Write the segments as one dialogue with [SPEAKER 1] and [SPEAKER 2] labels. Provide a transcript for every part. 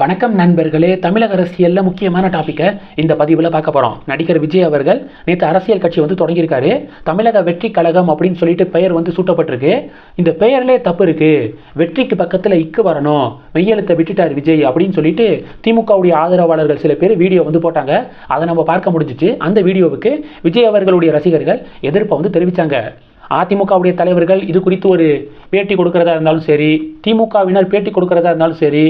[SPEAKER 1] வணக்கம் நண்பர்களே. தமிழக அரசியலில் முக்கியமான டாப்பிக்கை இந்த பதிவில் பார்க்க போகிறோம் நடிகர் விஜய் அவர்கள் நேற்று அரசியல் கட்சி வந்து தொடங்கியிருக்காரு. தமிழக வெற்றி கழகம் அப்படின்னு சொல்லிட்டு பெயர் வந்து சூட்டப்பட்டிருக்கு. இந்த பெயர்லே தப்பு இருக்கு. வெற்றிக்கு பக்கத்தில் இக்கு வரணும். மெய்யெழுத்தை விட்டுட்டார் விஜய் அப்படின்னு சொல்லிட்டு திமுகவுடைய ஆதரவாளர்கள் சில பேர் வீடியோ வந்து போட்டாங்க. அதை நம்ம பார்க்க முடிஞ்சிச்சு. அந்த வீடியோவுக்கு விஜய் அவர்களுடைய ரசிகர்கள் எதிர்ப்பை வந்து தெரிவித்தாங்க அதிமுகவுடைய தலைவர்கள் இது குறித்து ஒரு பேட்டி கொடுக்கறதா இருந்தாலும் சரி திமுகவினர் பேட்டி கொடுக்கறதா இருந்தாலும் சரி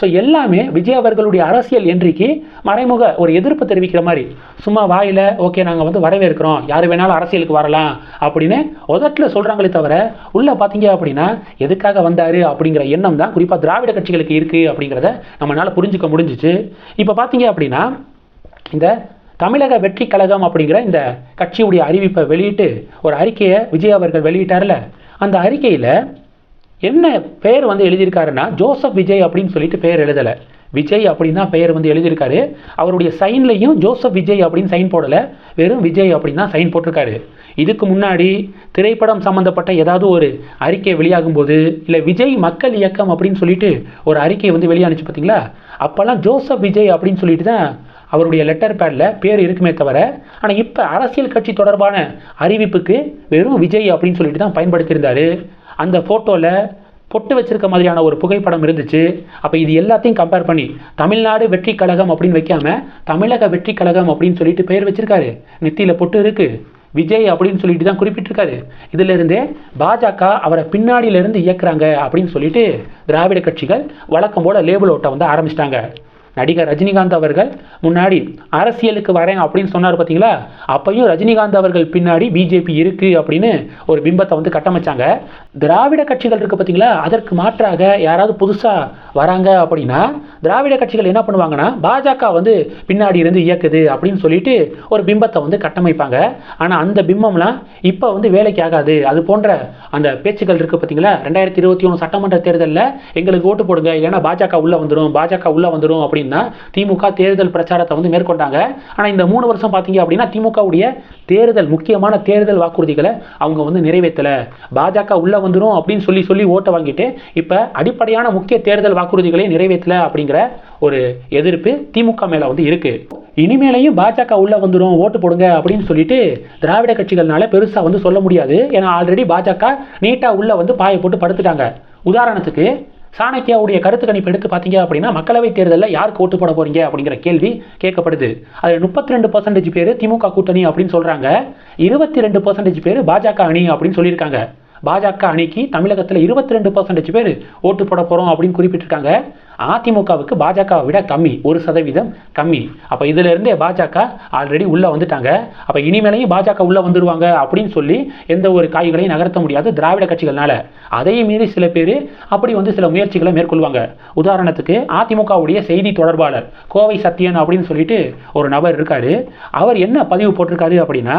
[SPEAKER 1] ஸோ எல்லாமே விஜய் அவர்களுடைய அரசியல் என்றைக்கு மறைமுக ஒரு எதிர்ப்பு தெரிவிக்கிற மாதிரி. சும்மா வாயில் ஓகே நாங்கள் வந்து வரவேற்கிறோம். யார் வேணாலும் அரசியலுக்கு வரலாம். அப்படின்னு உதட்டில் சொல்கிறாங்களே தவிர உள்ளே பார்த்தீங்க அப்படின்னா எதுக்காக வந்தார்? அப்படிங்கிற எண்ணம் தான் குறிப்பாக திராவிட கட்சிகளுக்கு இருக்குது அப்படிங்கிறத நம்மளால் புரிஞ்சுக்க முடிஞ்சிச்சு. இப்போ பார்த்தீங்க அப்படின்னா இந்த தமிழக வெற்றி கழகம் அப்படிங்கிற இந்த கட்சியுடைய அறிவிப்பை வெளியிட்டு ஒரு அறிக்கையை விஜய் அவர்கள் வெளியிட்டார்ல. அந்த அறிக்கையில் என்ன பெயர் வந்து எழுதியிருக்காருன்னா ஜோசப் விஜய் அப்படின்னு சொல்லிட்டு பெயர் எழுதலை. விஜய் அப்படின்னு தான் பெயர் வந்து எழுதியிருக்காரு. அவருடைய சைன்லையும் ஜோசப் விஜய் அப்படின்னு சைன் போடலை. வெறும் விஜய் அப்படின்னு தான் சைன் போட்டிருக்காரு. இதுக்கு முன்னாடி திரைப்படம் சம்மந்தப்பட்ட ஏதாவது ஒரு அறிக்கை வெளியாகும் போது இல்லை விஜய் மக்கள் இயக்கம் அப்படின்னு சொல்லிட்டு ஒரு அறிக்கையை வந்து வெளியானுச்சு பார்த்தீங்களா அப்போல்லாம் ஜோசப் விஜய் அப்படின்னு சொல்லிட்டு தான் அவருடைய லெட்டர் பேடில் பேர் இருக்குமே தவிர ஆனால் இப்போ அரசியல் கட்சி தொடர்பான அறிவிப்புக்கு வெறும் விஜய் அப்படின்னு சொல்லிட்டு தான் பயன்படுத்தியிருந்தாரு. அந்த ஃபோட்டோவில் பொட்டு வச்சிருக்க மாதிரியான ஒரு புகைப்படம் இருந்துச்சு. அப்போ இது எல்லாத்தையும் கம்பேர் பண்ணி தமிழ்நாடு வெற்றி கழகம் அப்படின்னு வைக்காம தமிழக வெற்றி கழகம் அப்படின்னு சொல்லிட்டு பெயர் வச்சிருக்காரு. நெத்தியில் பொட்டு இருக்குது விஜய் அப்படின்னு சொல்லிட்டு தான் குறிப்பிட்டிருக்காரு. இதுல இருந்தே பாஜக அவரை பின்னாடியிலிருந்து இயக்குறாங்க அப்படின்னு சொல்லிட்டு திராவிட கட்சிகள் வழக்கம் போல லேபிள் ஓட்ட வந்து ஆரம்பிச்சிட்டாங்க. நடிகர் ரஜினிகாந்த் அவர்கள் முன்னாடி அரசியலுக்கு வரேன் அப்படின்னு சொன்னார் பார்த்தீங்களா அப்பையும் ரஜினிகாந்த் அவர்கள் பின்னாடி பிஜேபி இருக்கு அப்படின்னு ஒரு பிம்பத்தை வந்து கட்டமைச்சாங்க. திராவிட கட்சிகள் இருக்கு பார்த்தீங்களா அதற்கு மாற்றாக யாராவது புதுசாக வராங்க அப்படின்னா திராவிட கட்சிகள் என்ன பண்ணுவாங்கன்னா பாஜக வந்து பின்னாடி இருந்து இயக்குது அப்படின்னு சொல்லிட்டு ஒரு பிம்பத்தை வந்து கட்டமைப்பாங்க. ஆனால் அந்த பிம்பம்லாம் இப்போ வந்து வேலைக்கு ஆகாது. அது போன்ற அந்த பேச்சுக்கள் இருக்கு பார்த்தீங்களா ரெண்டாயிரத்தி இருபத்தி ஒன்று சட்டமன்ற தேர்தலில் எங்களுக்கு ஓட்டு போடுங்க இல்லைன்னா பாஜக உள்ளே வந்துடும் பாஜக உள்ளே வந்துடும் அப்படின்னு திமுக தேர்தல் பிரச்சாரத்தை வந்து மேற்கொண்டாங்க. ஆனால் இந்த மூணு வருஷம் பார்த்தீங்க அப்படின்னா திமுகவுடைய தேர்தல் முக்கியமான தேர்தல் வாக்குறுதிகளை அவங்க வந்து நிறைவேற்றலை பாஜக உள்ள வந்துடும் அப்படின்னு சொல்லி சொல்லி ஓட்டை வாங்கிட்டு இப்போ அடிப்படையான முக்கிய தேர்தல் வாக்குறுதிகளை நிறைவேற்றலை அப்படிங்கிற ஒரு எதிர்ப்பு திமுக மேலே வந்து இருக்கு. இனிமேலையும் பாஜக உள்ளே வந்துடும் ஓட்டு போடுங்க அப்படின்னு சொல்லிட்டு திராவிட கட்சிகள்னால பெருசாக வந்து சொல்ல முடியாது. ஏன்னா ஆல்ரெடி பாஜக நீட்டாக உள்ள வந்து பாயை போட்டு படுத்துட்டாங்க. உதாரணத்துக்கு சாணக்கியாவுடைய கருத்து கணிப்பு எடுத்து பார்த்தீங்க அப்படின்னா மக்களவைத் தேர்தலில் யாருக்கு ஓட்டு போட போறீங்க அப்படிங்கிற கேள்வி கேட்கப்படுது. அதில் முப்பத்தி ரெண்டு பர்சன்டேஜ் பேர் திமுக கூட்டணி அப்படின்னு சொல்றாங்க. இருபத்தி ரெண்டு பர்சன்டேஜ் பேர் பாஜக அணி அப்படின்னு சொல்லியிருக்காங்க. பாஜக அணிக்கு தமிழகத்தில் இருபத்தி ரெண்டு பர்சன்டேஜ் பேர் ஓட்டு போட போகிறோம் அப்படின்னு குறிப்பிட்டிருக்காங்க. அதிமுகவுக்கு பாஜகவை விட கம்மி ஒரு சதவீதம் கம்மி. அப்போ இதிலிருந்தே பாஜக ஆல்ரெடி உள்ளே வந்துட்டாங்க. அப்போ இனிமேலையும் பாஜக உள்ளே வந்துருவாங்க அப்படின்னு சொல்லி எந்த ஒரு காய்களையும் நகர்த்த முடியாது திராவிட கட்சிகள்னால. அதையும் மீறி சில பேர் அப்படி வந்து சில முயற்சிகளை மேற்கொள்வாங்க. உதாரணத்துக்கு அதிமுகவுடைய செய்தி தொடர்பாளர் கோவை சத்யன் அப்படின்னு சொல்லிட்டு ஒரு நபர் இருக்காரு. அவர் என்ன பதிவு போட்டிருக்காரு அப்படின்னா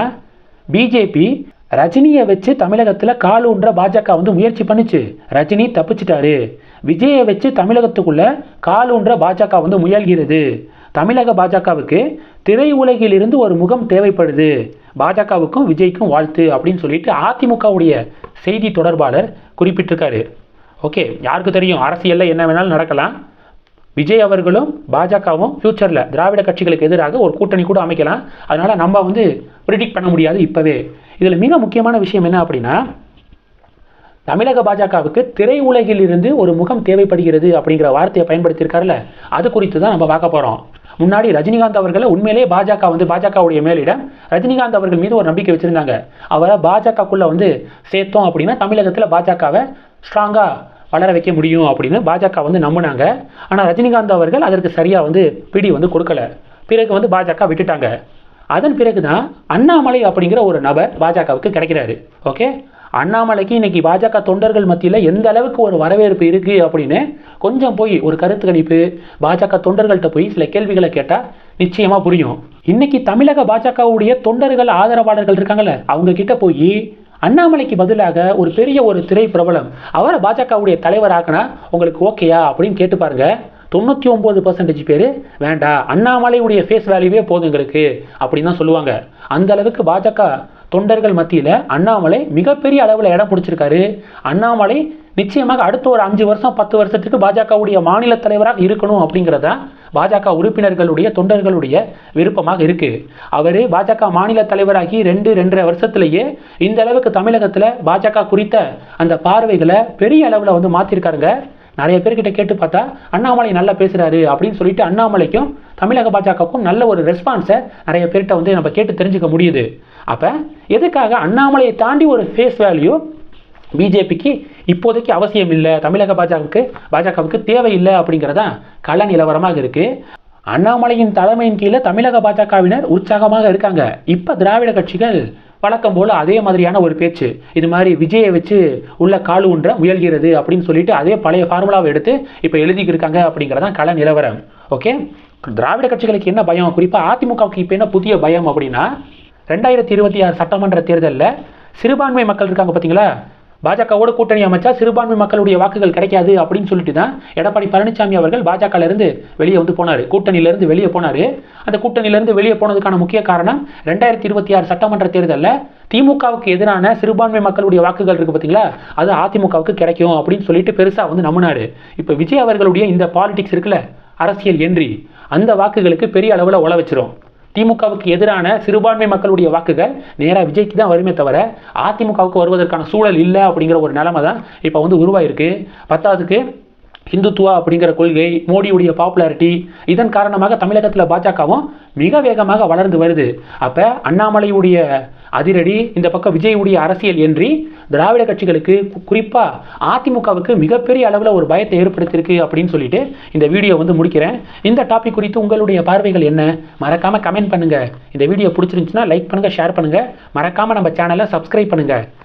[SPEAKER 1] பிஜேபி ரஜினியை வச்சு தமிழகத்தில் கால் ஊன்ற பாஜக வந்து முயற்சி பண்ணுச்சு. ரஜினி தப்பிச்சிட்டாரு. விஜயை வச்சு தமிழகத்துக்குள்ள கால் ஊன்ற பாஜக வந்து முயல்கிறது. தமிழக பாஜகவுக்கு திரையுலகிலிருந்து ஒரு முகம் தேவைப்படுது. பாஜகவுக்கும் விஜய்க்கும் வாழ்த்து அப்படின்னு சொல்லிட்டு அதிமுகவுடைய செய்தி தொடர்பாளர் குறிப்பிட்டிருக்காரு. ஓகே யாருக்கு தெரியும்? அரசியலில் என்ன வேணாலும் நடக்கலாம். விஜய் அவர்களும் பாஜகவும் ஃப்யூச்சரில் திராவிட கட்சிகளுக்கு எதிராக ஒரு கூட்டணி கூட அமைக்கலாம். அதனால் நம்ம வந்து ப்ரிடிக்ட் பண்ண முடியாது இப்போவே. இதில் மிக முக்கியமான விஷயம் என்ன அப்படின்னா தமிழக பாஜகவுக்கு திரையுலகில் இருந்து ஒரு முகம் தேவைப்படுகிறது அப்படிங்கிற வார்த்தையை பயன்படுத்தியிருக்காருல்ல அது குறித்து தான் நம்ம பார்க்க போகிறோம் முன்னாடி ரஜினிகாந்த் அவர்களை உண்மையிலே பாஜக வந்து பாஜகவுடைய மேலிடம் ரஜினிகாந்த் அவர்கள் மீது ஒரு நம்பிக்கை வச்சுருந்தாங்க. அவரை பாஜகக்குள்ளே வந்து சேர்த்தோம் அப்படின்னா தமிழகத்தில் பாஜகவை ஸ்ட்ராங்காக வளர வைக்க முடியும் அப்படின்னு பாஜக வந்து நம்பினாங்க. ஆனால் ரஜினிகாந்த் அவர்கள் அதற்கு சரியாக வந்து பிடி வந்து கொடுக்கல. பிறகு வந்து பாஜக விட்டுட்டாங்க. அதன் பிறகு தான் அண்ணாமலை அப்படிங்கிற ஒரு நபர் பாஜகவுக்கு கிடைக்கிறாரு. ஓகே? அண்ணாமலைக்கு இன்னைக்கு பாஜக தொண்டர்கள் மத்தியில் எந்த அளவுக்கு ஒரு வரவேற்பு இருக்குது அப்படின்னு கொஞ்சம் போய் ஒரு கருத்து கணிப்பு பாஜக தொண்டர்கள்ட்ட போய் சில கேள்விகளை கேட்டால் நிச்சயமாக புரியும். இன்னைக்கு தமிழக பாஜகவுடைய தொண்டர்கள் ஆதரவாளர்கள் இருக்காங்கல்ல அவங்க கிட்ட போய் அண்ணாமலைக்கு பதிலாக ஒரு பெரிய ஒரு திரை பிரபலம் அவரை பாஜகவுடைய தலைவராக்கினா உங்களுக்கு ஓகேயா அப்படின்னு கேட்டு பாருங்க. தொண்ணூற்றி ஒம்பது பர்சன்டேஜ் பேர் வேண்டாம் அண்ணாமலையுடைய ஃபேஸ் வேல்யூவே போதும் எங்களுக்கு அப்படின்னு தான் சொல்லுவாங்க. அந்த அளவுக்கு பாஜக தொண்டர்கள் மத்தியில் அண்ணாமலை மிகப்பெரிய அளவில் இடம் பிடிச்சிருக்காரு. அண்ணாமலை நிச்சயமாக அடுத்த ஒரு அஞ்சு வருஷம் பத்து வருஷத்துக்கு பாஜகவுடைய மாநில தலைவராக இருக்கணும் அப்படிங்கிறத பாஜக உறுப்பினர்களுடைய தொண்டர்களுடைய விருப்பமாக இருக்கு. அவர் பாஜக மாநில தலைவராகி ரெண்டு ரெண்டரை வருஷத்துலேயே இந்த அளவுக்கு தமிழகத்தில் பாஜக குறித்த அந்த பார்வைகளை பெரிய அளவில் வந்து மாற்றிருக்காருங்க நிறைய பேர்கிட்ட கேட்டு பார்த்தா அண்ணாமலை நல்லா பேசுறாரு அப்படின்னு சொல்லிட்டு அண்ணாமலைக்கும் தமிழக பாஜகவுக்கும் நல்ல ஒரு ரெஸ்பான்ஸை நிறைய பேர்கிட்ட வந்து நம்ம கேட்டு தெரிஞ்சுக்க முடியுது. அப்போ எதுக்காக அண்ணாமலையை தாண்டி ஒரு ஃபேஸ் வேல்யூ பிஜேபிக்கு இப்போதைக்கு அவசியம் இல்லை. தமிழக பாஜகவுக்கு பாஜகவுக்கு தேவையில்லை அப்படிங்கிறதா கள நிலவரமாக இருக்கு. அண்ணாமலையின் தலைமையின் கீழே தமிழக பாஜகவினர் உற்சாகமாக இருக்காங்க. இப்போ திராவிட கட்சிகள் வழக்கம் போல் அதே மாதிரியான ஒரு பேச்சு இது மாதிரி விஜயை வச்சு உள்ள காலு ஒன்ற முயல்கிறது அப்படின்னு சொல்லிட்டு அதே பழைய ஃபார்முலாவை எடுத்து இப்போ எழுதிக்கிருக்காங்க அப்படிங்கிறதான் கள நிலவரம். ஓகே திராவிட கட்சிகளுக்கு என்ன பயம்? குறிப்பாக அதிமுகவுக்கு இப்போ என்ன புதிய பயம் அப்படின்னா ரெண்டாயிரத்தி இருபத்தி ஆறு சட்டமன்ற தேர்தலில் சிறுபான்மை மக்கள் இருக்காங்க பார்த்தீங்களா பாஜகவோட கூட்டணி அமைச்சா சிறுபான்மை மக்களுடைய வாக்குகள் கிடைக்காது அப்படின்னு சொல்லிட்டு தான் எடப்பாடி பழனிசாமி அவர்கள் பாஜகலேருந்து வெளியே வந்து போனார். கூட்டணியிலேருந்து வெளியே போனார். அந்த கூட்டணியிலேருந்து வெளியே போனதுக்கான முக்கிய காரணம் ரெண்டாயிரத்தி இருபத்தி ஆறு சட்டமன்ற தேர்தலில் திமுகவுக்கு எதிரான சிறுபான்மை மக்களுடைய வாக்குகள் இருக்குது பார்த்தீங்களா அது அதிமுகவுக்கு கிடைக்கும் அப்படின்னு சொல்லிட்டு பெருசாக வந்து நம்பினாரு. இப்போ விஜய் அவர்களுடைய இந்த பாலிடிக்ஸ் இருக்குல்ல அரசியல் என்றி அந்த வாக்குகளுக்கு பெரிய அளவில் உழ வச்சிரும். திமுகவுக்கு எதிரான சிறுபான்மை மக்களுடைய வாக்குகள் நேராக விஜய்க்கு தான் வருமே தவிர அதிமுகவுக்கு வருவதற்கான சூழல் இல்லை அப்படிங்கிற ஒரு நிலைமை தான் இப்போ வந்து உருவாயிருக்கு. பத்தாவதுக்கு ஹிந்துத்துவா அப்படிங்கிற கொள்கை மோடியுடைய பாப்புலாரிட்டி இதன் காரணமாக தமிழகத்தில் பாஜகவும் மிக வேகமாக வளர்ந்து வருது. அப்போ அண்ணாமலையுடைய அதிரடி இந்த பக்கம் விஜயுடைய அரசியல் என்றி திராவிட கட்சிகளுக்கு குறிப்பாக அதிமுகவுக்கு மிகப்பெரிய அளவில் ஒரு பயத்தை ஏற்படுத்தியிருக்கு அப்படின்னு சொல்லிட்டு இந்த வீடியோ வந்து முடிக்கிறேன். இந்த டாபிக் குறித்து உங்களுடைய பார்வைகள் என்ன? மறக்காமல் கமெண்ட் பண்ணுங்கள் இந்த வீடியோ பிடிச்சிருந்துச்சுன்னா லைக் பண்ணுங்கள் ஷேர் பண்ணுங்கள் மறக்காமல் நம்ம சேனலை சப்ஸ்கிரைப் பண்ணுங்கள்